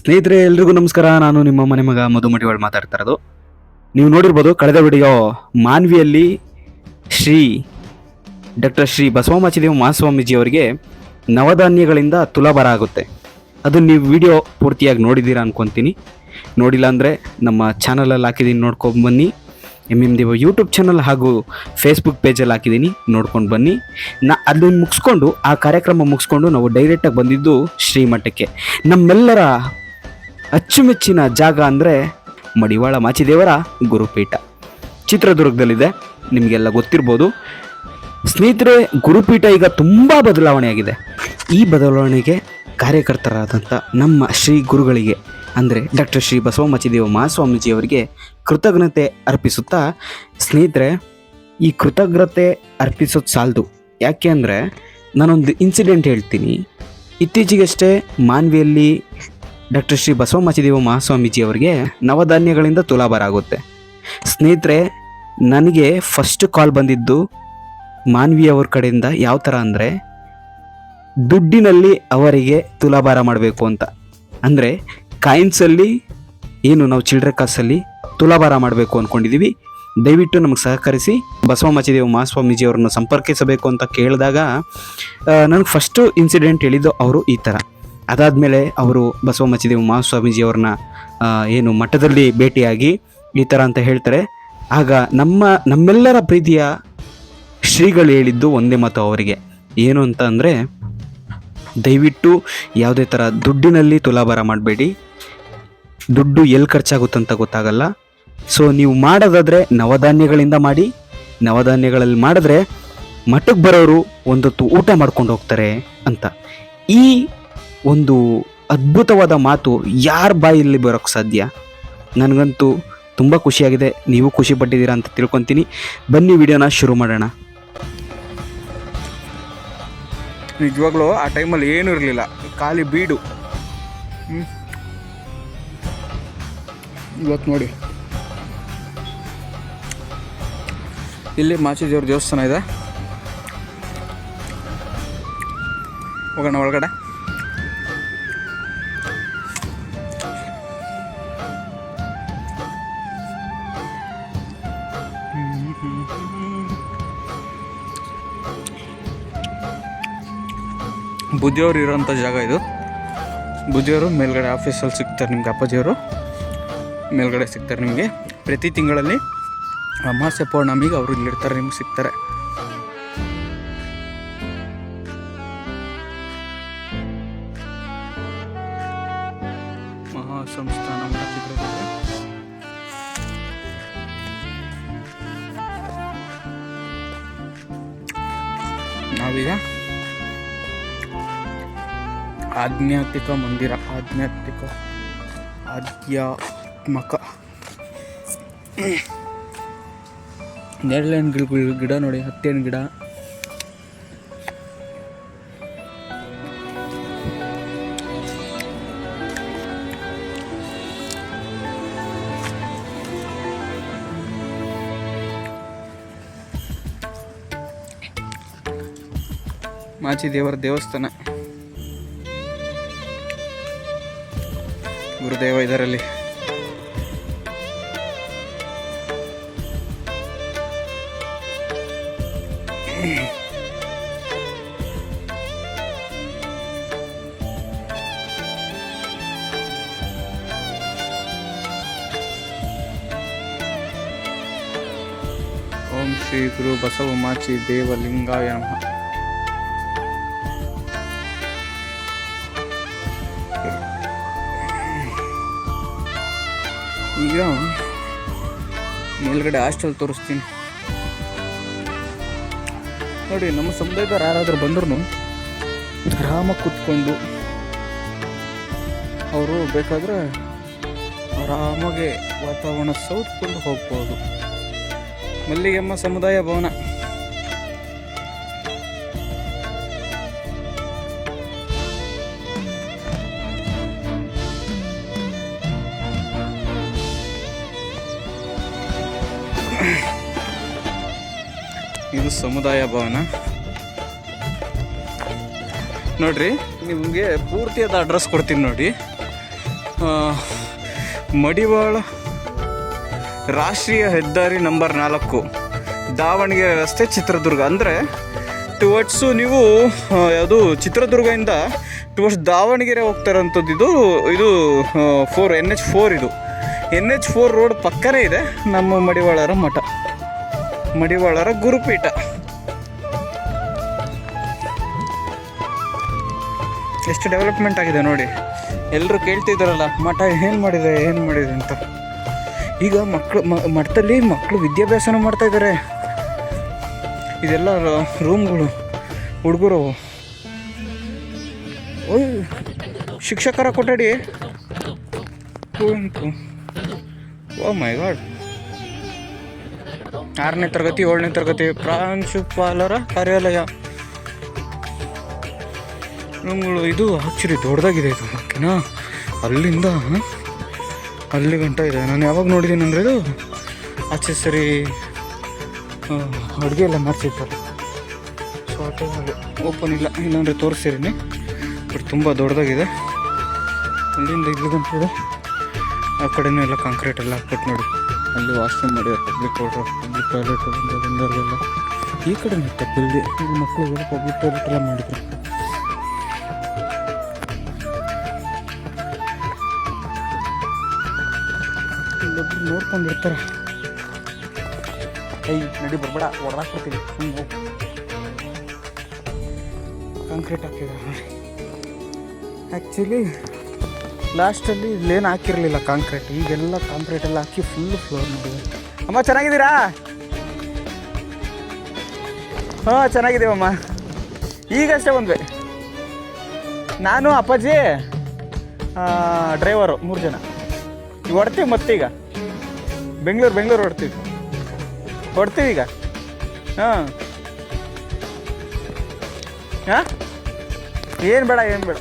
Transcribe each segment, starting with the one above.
ಸ್ನೇಹಿತರೆ, ಎಲ್ರಿಗೂ ನಮಸ್ಕಾರ. ನಾನು ನಿಮ್ಮ ಮನೆ ಮಗ ಮಧು ಮಡಿವಾಳ್ ಮಾತಾಡ್ತಾ ಇರೋದು. ನೀವು ನೋಡಿರ್ಬೋದು, ಕಳೆದ ವಿಡಿಯೋ ಮಾನ್ವಿಯಲ್ಲಿ ಶ್ರೀ ಡಾಕ್ಟರ್ ಶ್ರೀ ಬಸವಮಾಚಿದೇವ ಮಹಾಸ್ವಾಮೀಜಿ ಅವರಿಗೆ ನವಧಾನ್ಯಗಳಿಂದ ತುಲಾಭಾರ ಆಗುತ್ತೆ. ಅದು ನೀವು ವಿಡಿಯೋ ಪೂರ್ತಿಯಾಗಿ ನೋಡಿದ್ದೀರಾ ಅನ್ಕೊತೀನಿ. ನೋಡಿಲ್ಲ ಅಂದರೆ ನಮ್ಮ ಚಾನಲಲ್ಲಿ ಹಾಕಿದ್ದೀನಿ, ನೋಡ್ಕೊಂಡು ಬನ್ನಿ. M M Deva YouTube channel ಹಾಗೂ ಫೇಸ್ಬುಕ್ ಪೇಜಲ್ಲಿ ಹಾಕಿದ್ದೀನಿ, ನೋಡ್ಕೊಂಡು ಬನ್ನಿ. ನಾ ಅದನ್ನು ಮುಗಿಸ್ಕೊಂಡು, ಆ ಕಾರ್ಯಕ್ರಮ ಮುಗಿಸ್ಕೊಂಡು ನಾವು ಡೈರೆಕ್ಟಾಗಿ ಬಂದಿದ್ದು ಶ್ರೀಮಠಕ್ಕೆ. ನಮ್ಮೆಲ್ಲರ ಅಚ್ಚುಮೆಚ್ಚಿನ ಜಾಗ ಅಂದರೆ ಮಡಿವಾಳ ಮಾಚಿದೇವರ ಗುರುಪೀಠ. ಚಿತ್ರದುರ್ಗದಲ್ಲಿದೆ. ನಿಮಗೆಲ್ಲ ಗೊತ್ತಿರ್ಬೋದು. ಸ್ನೇಹಿತರೆ, ಗುರುಪೀಠ ಈಗ ತುಂಬ ಬದಲಾವಣೆಯಾಗಿದೆ. ಈ ಬದಲಾವಣೆಗೆ ಕಾರ್ಯಕರ್ತರಾದಂಥ ನಮ್ಮ ಶ್ರೀ ಗುರುಗಳಿಗೆ, ಅಂದರೆ ಡಾಕ್ಟರ್ ಶ್ರೀ ಬಸವಮಚಿದೇವ ಮಹಾಸ್ವಾಮೀಜಿ ಅವರಿಗೆ ಕೃತಜ್ಞತೆ ಅರ್ಪಿಸುತ್ತಾ, ಸ್ನೇಹಿತರೆ, ಈ ಕೃತಜ್ಞತೆ ಅರ್ಪಿಸೋದು ಸಾಲದು. ಯಾಕೆ ಅಂದರೆ ನಾನೊಂದು ಇನ್ಸಿಡೆಂಟ್ ಹೇಳ್ತೀನಿ. ಇತ್ತೀಚೆಗಷ್ಟೇ ಮಾನ್ವಿಯಲ್ಲಿ ಡಾಕ್ಟರ್ ಶ್ರೀ ಬಸವಮಚಿದೇವ ಮಹಾಸ್ವಾಮೀಜಿ ಅವರಿಗೆ ನವಧಾನ್ಯಗಳಿಂದ ತುಲಾಭಾರ ಆಗುತ್ತೆ ಸ್ನೇಹಿತರೆ, ನನಗೆ ಫಸ್ಟ್ ಕಾಲ್ ಬಂದಿದ್ದು ಮಾನ್ವಿಯವ್ರ ಕಡೆಯಿಂದ ಯಾವ ಥರ ಅಂದರೆ, ದುಡ್ಡಿನಲ್ಲಿ ಅವರಿಗೆ ತುಲಾಭಾರ ಮಾಡಬೇಕು ಅಂತ. ಅಂದರೆ, ಕಾಯಿನ್ಸಲ್ಲಿ ಏನು ನಾವು ಚಿಲ್ಡ್ರ ಕಾಸಲ್ಲಿ ತುಲಾಭಾರ ಮಾಡಬೇಕು ಅಂದ್ಕೊಂಡಿದ್ದೀವಿ. ದಯವಿಟ್ಟು ನಮಗೆ ಸಹಕರಿಸಿ ಬಸವ ಮಚದೇವ ಅವರನ್ನು ಸಂಪರ್ಕಿಸಬೇಕು ಅಂತ ಕೇಳಿದಾಗ ನನಗೆ ಫಸ್ಟು ಇನ್ಸಿಡೆಂಟ್ ಹೇಳಿದ್ದು ಅವರು ಈ ಥರ. ಅದಾದಮೇಲೆ ಅವರು ಬಸವಮಚಿದೇವ ಮಹಾಸ್ವಾಮೀಜಿ ಅವ್ರನ್ನ ಆ, ಏನು ಮಠದಲ್ಲಿ ಭೇಟಿಯಾಗಿ ಈ ಥರ ಅಂತ ಹೇಳ್ತಾರೆ. ಆಗ ನಮ್ಮ ನಮ್ಮೆಲ್ಲರ ಪ್ರೀತಿಯ ಶ್ರೀಗಳು ಹೇಳಿದ್ದು ಒಂದೇ ಮಾತು ಅವರಿಗೆ. ಏನು ಅಂತ ಅಂದರೆ ದಯವಿಟ್ಟು ಯಾವುದೇ ಥರ ದುಡ್ಡಿನಲ್ಲಿ ತುಲಾಭಾರ ಮಾಡಬೇಡಿ. ದುಡ್ಡು ಎಲ್ಲಿ ಖರ್ಚಾಗುತ್ತಂತ ಗೊತ್ತಾಗಲ್ಲ. ಸೊ ನೀವು ಮಾಡೋದಾದರೆ ನವಧಾನ್ಯಗಳಿಂದ ಮಾಡಿ ನವಧಾನ್ಯಗಳಲ್ಲಿ ಮಾಡಿದ್ರೆ ಮಠಕ್ಕೆ ಬರೋರು ಒಂದೊತ್ತು ಊಟ ಮಾಡ್ಕೊಂಡು ಹೋಗ್ತಾರೆ ಅಂತ. ಈ ಒಂದು ಅದ್ಭುತವಾದ ಮಾತು ಯಾರ ಬಾಯಲ್ಲಿ ಬರೋಕ್ಕೆ ಸಾಧ್ಯ? ನನಗಂತೂ ತುಂಬ ಖುಷಿಯಾಗಿದೆ. ನೀವು ಖುಷಿ ಪಟ್ಟಿದ್ದೀರಾ ಅಂತ ತಿಳ್ಕೊತೀನಿ. ಬನ್ನಿ ವಿಡಿಯೋನ ಶುರು ಮಾಡೋಣ. ನಿಜವಾಗ್ಲೂ ಆ ಟೈಮಲ್ಲಿ ಏನೂ ಇರಲಿಲ್ಲ. ಖಾಲಿ ಬೀಡು. ಇವತ್ತು ನೋಡಿ. ಇಲ್ಲಿ ಮಾಚಿದೇವ್ರ ದೇವಸ್ಥಾನ ಇದೆ. ಹೋಗೋಣ ಒಳಗಡೆ. ಬುದ್ಧಿಯವರು ಇರೋಂಥ ಜಾಗ ಇದು. ಬುದ್ಧಿಯವರು ಮೇಲ್ಗಡೆ ಆಫೀಸಲ್ಲಿ ಸಿಗ್ತಾರೆ ನಿಮ್ಗೆ ಅಪ್ಪಾಜಿಯವರು. ಮೇಲ್ಗಡೆ ಸಿಗ್ತಾರೆ ನಿಮಗೆ. ಪ್ರತಿ ತಿಂಗಳಲ್ಲಿ ಅಮಾವಾಸ್ಯೆ ಪೌರ್ಣಮಿಗೆ ಅವರು ಇಲ್ಲಿರ್ತಾರೆ, ನಿಮ್ಗೆ ಸಿಗ್ತಾರೆ. ಮಹಾಸಂಸ್ಥಾನ. ನಾವೀಗ ಆಧ್ಯಾತ್ಮಿಕ ಮಂದಿರ ಆಧ್ಯಾತ್ಮಿಕ ಆಧ್ಯಾತ್ಮಕ ನೇರಳೆ ಗಿಡ ಗಿಡ ನೋಡಿ ಹತ್ತೇನು ಗಿಡ. ಮಾಚಿ ದೇವರ ದೇವಸ್ಥಾನ. ಗುರುದೇವ ಇದರಲ್ಲಿ. ಓಂ ಶ್ರೀ ಗುರು ಬಸವ ಮಾಚಿ ದೇವಲಿಂಗಾಯ ನಮಃ. ಮೇಲ್ಗಡೆ ಹಾಸ್ಟೆಲ್ ತೋರಿಸ್ತೀನಿ. ನೋಡಿ, ನಮ್ಮ ಸಮುದಾಯದವ್ರು ಯಾರಾದರೂ ಬಂದ್ರು ಆರಾಮ ಕೂತ್ಕೊಂಡು ಅವರು ಬೇಕಾದರೆ ಆರಾಮಾಗಿ ವಾತಾವರಣ ಸೌತ್ಕೊಂಡು ಹೋಗ್ಬೋದು. ಮಲ್ಲಿಗೆಮ್ಮ ಸಮುದಾಯ ಭವನ. ಇದು ಸಮುದಾಯ ಭವನ. ನೋಡ್ರಿ, ನಿಮಗೆ ಪೂರ್ತಿಯಾದ ಅಡ್ರೆಸ್ ಕೊಡ್ತೀನಿ ನೋಡಿ. ಮಡಿವಾಳ ರಾಷ್ಟ್ರೀಯ ಹೆದ್ದಾರಿ ನಂಬರ್ ನಾಲ್ಕು, ದಾವಣಗೆರೆ ರಸ್ತೆ ಚಿತ್ರದುರ್ಗ. ಅಂದರೆ ಟುವರ್ಡ್ಸು ನೀವು ಯಾವುದು ಚಿತ್ರದುರ್ಗದಿಂದ ಟುವರ್ಡ್ಸ್ ದಾವಣಗೆರೆ ಹೋಗ್ತಾರಂಥದ್ದು ಇದು ಇದು ಫೋರ್ ಎನ್ ಎಚ್ ಫೋರ್ ಇದು. ಎನ್ ಎಚ್ ಫೋರ್ ರೋಡ್ ಪಕ್ಕನೇ ಇದೆ ನಮ್ಮ ಮಡಿವಾಳರ ಮಠ. ಮಡಿವಾಳರ ಗುರುಪೀಠ. ಎಷ್ಟು ಡೆವಲಪ್ಮೆಂಟ್ ಆಗಿದೆ ನೋಡಿ. ಎಲ್ಲರೂ ಕೇಳ್ತಿದ್ದಾರಲ್ಲ, ಮಠ ಏನು ಮಾಡಿದೆ ಏನು ಮಾಡಿದೆ ಅಂತ. ಈಗ ಮಕ್ಕಳು ಮಠದಲ್ಲಿ ಮಕ್ಕಳು ವಿದ್ಯಾಭ್ಯಾಸನ ಮಾಡ್ತಾ ಇದ್ದಾರೆ ಇದೆಲ್ಲ ರೂಮ್ಗಳು ಹುಡುಗರು ಓಯ್, ಶಿಕ್ಷಕರ ಕೊಠಡಿ. Oh my god. ಆರನೇ ತರಗತಿ, ಏಳನೇ ತರಗತಿ ಪ್ರಾಂಶುಪಾಲರ ಕಾರ್ಯಾಲಯ. ನಮ್ಗಳು ಇದು ಆಕ್ಚುಲಿ ದೊಡ್ಡದಾಗಿದೆ ಇದು ಓಕೆನಾ? ಅಲ್ಲಿಂದ ಅಲ್ಲಿ ಗಂಟ ಇದೆ. ನಾನು ಯಾವಾಗ ನೋಡಿದ್ದೀನಿ ಅಂದರೆ ಇದು ಆಚೆ ಸರಿ ಅಡುಗೆ ಎಲ್ಲ ಮಾಡಿಸಿರ್ತಾರೆ. ಸೊ ಓಪನ್ ಇಲ್ಲ. ಇಲ್ಲಾಂದರೆ ತೋರಿಸ್ತಿದ್ದೀನಿ ಬಟ್ ತುಂಬ ದೊಡ್ಡದಾಗಿದೆ. ಅಲ್ಲಿಂದ ಇಲ್ಲಿ ಗಂಟ ಇದೆ. ಆ ಕಡೆನೂ ಎಲ್ಲ ಕಾಂಕ್ರೀಟ್ ಎಲ್ಲ ಹಾಕ್ಬಿಟ್ಟು ನೋಡಿ. ಅಲ್ಲಿ ವಾಶ್ರೂಮ್ ಮಾಡಿದ್ದಾರೆ ಪಬ್ಲಿಕ್ ವಾಟರ್ ಟಾಯ್ಲೆಟ್ ಬಂದವರಿಗೆಲ್ಲ ಈ ಕಡೆ ಮತ್ತೆ ಬಿಲ್ಡಿ ಈಗ ಮಕ್ಕಳಿಗೆಲ್ಲ ಪಬ್ಲಿಕ್ ಟಾಯ್ಲೆಟ್ ಎಲ್ಲ ಮಾಡಿದ್ರು. ಇಲ್ಲೊಬ್ರು ನೋಡ್ಕೊಂಡಿರ್ತಾರೆ. ಐ ನಡಿ ಬರ್ಬೇಡ ಹೊಡ್ದಾಕ್ಬಿಡ್ತೀನಿ ಸುಮ್ಮನೆ ಕಾಂಕ್ರೀಟ್ ಹಾಕಿದ್ದಾರೆ ನೋಡಿ. ಆ್ಯಕ್ಚುಲಿ ಲಾಸ್ಟಲ್ಲಿ ಇಲ್ಲೇನು ಹಾಕಿರಲಿಲ್ಲ ಕಾಂಕ್ರೀಟ್ ಈಗೆಲ್ಲ ಕಾಂಕ್ರೀಟ್ ಎಲ್ಲ ಹಾಕಿ ಫುಲ್ ಫ್ಲೋರ್ ಮಾಡಿದೆ ಅಮ್ಮ ಚೆನ್ನಾಗಿದ್ದೀರಾ? ಹಾಂ, ಚೆನ್ನಾಗಿದ್ದೀವಮ್ಮ. ಈಗಷ್ಟೇ ಬಂದ್ವಿ. ನಾನು, ಅಪ್ಪಾಜಿ ಡ್ರೈವರು ಮೂರು ಜನ. ಹೊಡ್ತೀವಿ ಮತ್ತೀಗ. ಬೆಂಗಳೂರು ಬೆಂಗಳೂರು ಹೊಡ್ತೀವಿ. ಹೊಡ್ತೀವಿ ಈಗ. ಹಾಂ. ಹಾಂ? ಏನು ಬೇಡ ಏನು ಬೇಡ.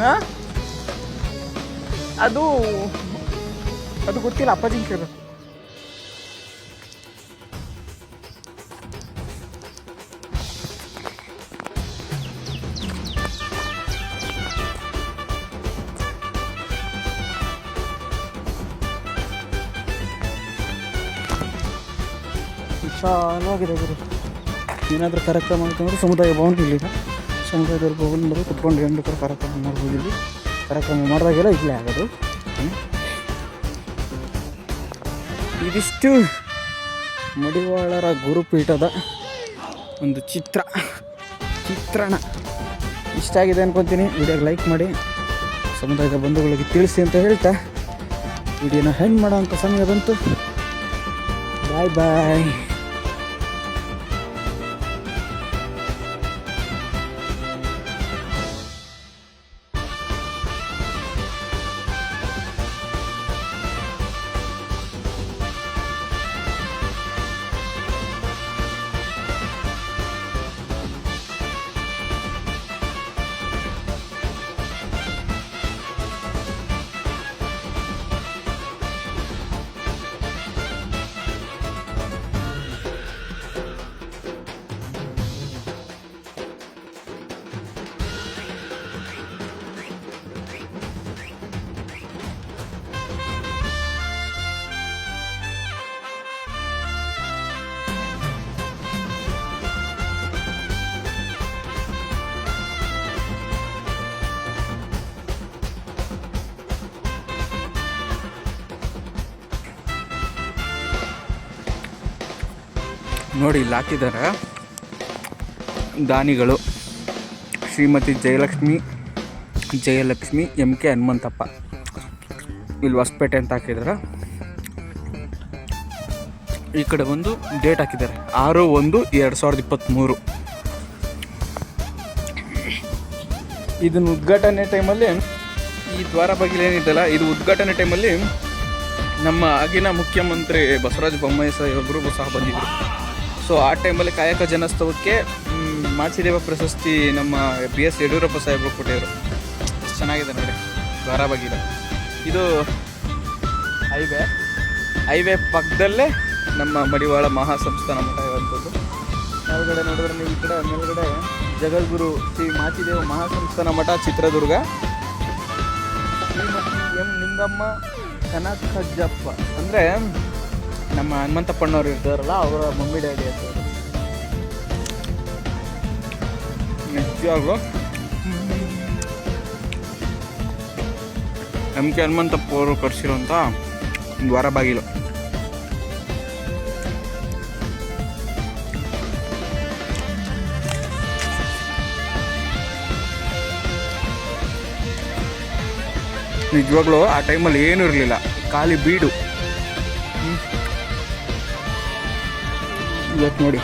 ಹಾಂ? ಅದು ಅದು ಗೊತ್ತಿಲ್ಲ ಅಪ್ಪಾಜಿಗೆ ಕೇಳಬೇಕು ವಿಶಾಲವಾಗಿದೆ ಗುರು. ಏನಾದರೂ ಕಾರ್ಯಕ್ರಮ ಅಂತಂದ್ರೆ ಸಮುದಾಯ ಭವನ ಇಲ್ಲಿದೆ ಸಮುದಾಯದವ್ರಿಗೆ ಭವನದಲ್ಲಿ ಕುತ್ಕೊಂಡು ಬೇಕಾದ್ರೆ ಕಾರ್ಯಕ್ರಮ ಮಾಡ್ಬೋದು ಇಲ್ಲಿ. ಕಾರ್ಯಕ್ರಮ ಮಾಡಿದಾಗೆಲ್ಲ ಇಲ್ಲೇ ಆಗೋದು. ಇದಿಷ್ಟು ಮಡಿವಾಳರ ಗುರುಪೀಠದ ಒಂದು ಚಿತ್ರ. ಚಿತ್ರಣ. ಇಷ್ಟ ಆಗಿದೆ ಅನ್ಕೊತೀನಿ. ವಿಡಿಯೋಗೆ ಲೈಕ್ ಮಾಡಿ. ಸಮುದಾಯದ ಬಂಧುಗಳಿಗೆ ತಿಳಿಸಿ ಅಂತ ಹೇಳ್ತಾ ವಿಡಿಯೋನ ಹೆಂಗೆ ಮಾಡೋ ಅಂಥ ಸಮಯ ಬಂತು. ಬಾಯ್ ಬಾಯ್ ನೋಡಿ ಇಲ್ಲಿ ಹಾಕಿದ್ದಾರೆ ದಾನಿಗಳು. Shrimati Jayalakshmi Jayalakshmi M K Hanumanthappa. ಇಲ್ಲಿ ಹೊಸಪೇಟೆ ಅಂತ ಹಾಕಿದ್ದಾರೆ. ಈ ಕಡೆ ಒಂದು ಡೇಟ್ ಹಾಕಿದ್ದಾರೆ. ಆರು, ಒಂದು, ಎರಡು ಸಾವಿರದ ಇಪ್ಪತ್ತ್ಮೂರು ಇದನ್ನು ಉದ್ಘಾಟನೆ ಟೈಮಲ್ಲಿ ಈ ದ್ವಾರ ಏನಿದೆಯಲ್ಲ, ಇದು ಉದ್ಘಾಟನೆ ಟೈಮಲ್ಲಿ ನಮ್ಮ ಆಗಿನ ಮುಖ್ಯಮಂತ್ರಿ ಬಸವರಾಜ ಬೊಮ್ಮಾಯಿ ಸಾಹೇಬರು ಸಹ ಬಂದಿದ್ದರು ಸೊ ಆ ಟೈಮಲ್ಲಿ ಕಾಯಕ ಜನೋತ್ಸವಕ್ಕೆ ಮಾಚಿದೇವ ಪ್ರಶಸ್ತಿ ನಮ್ಮ ಬಿ ಎಸ್ ಯಡಿಯೂರಪ್ಪ ಸಾಹೇಬರು ಕೊಟ್ಟಿದ್ರು. ಚೆನ್ನಾಗಿದೆ ನೋಡಿ. ಬಾಗಿಲು ಇದು ಹೈವೇ. ಹೈವೇ ಪಕ್ಕದಲ್ಲೇ ನಮ್ಮ ಮಡಿವಾಳ ಮಹಾಸಂಸ್ಥಾನ ಮಠ ಇರುವಂಥದ್ದು. ಮೇಲ್ಗಡೆ ನೋಡಿದ್ರೆ ನೀವು ಈ ಕಡೆ, ಮೇಲ್ಗಡೆ ಜಗದ್ಗುರು ಶ್ರೀ ಮಾಚಿದೇವ ಮಹಾಸಂಸ್ಥಾನ ಮಠ ಚಿತ್ರದುರ್ಗ. ಎಂ ನಿಂಗಮ್ಮ ಕನಕಜ್ಜಪ್ಪ ಅಂದರೆ ನಮ್ಮ ಹನುಮಂತಪ್ಪಣ್ಣವ್ರು ಇರ್ತಾರಲ್ಲ, ಅವರ ಮಮ್ಮಿ, ಡ್ಯಾಡಿ ಅಂತ. ನಿಜವಾಗ್ಲೂ ಎಂ ಕೆ ಹನುಮಂತಪ್ಪ ಅವರು ಕಟ್ಸಿರೋಂಥ ಒಂದು ವಾರ ಬಾಗಿಲು. ನಿಜವಾಗ್ಲೂ ಆ ಟೈಮಲ್ಲಿ ಏನೂ ಇರಲಿಲ್ಲ. ಖಾಲಿ ಬೀಡು. ಇವತ್ತು ನೋಡಿ.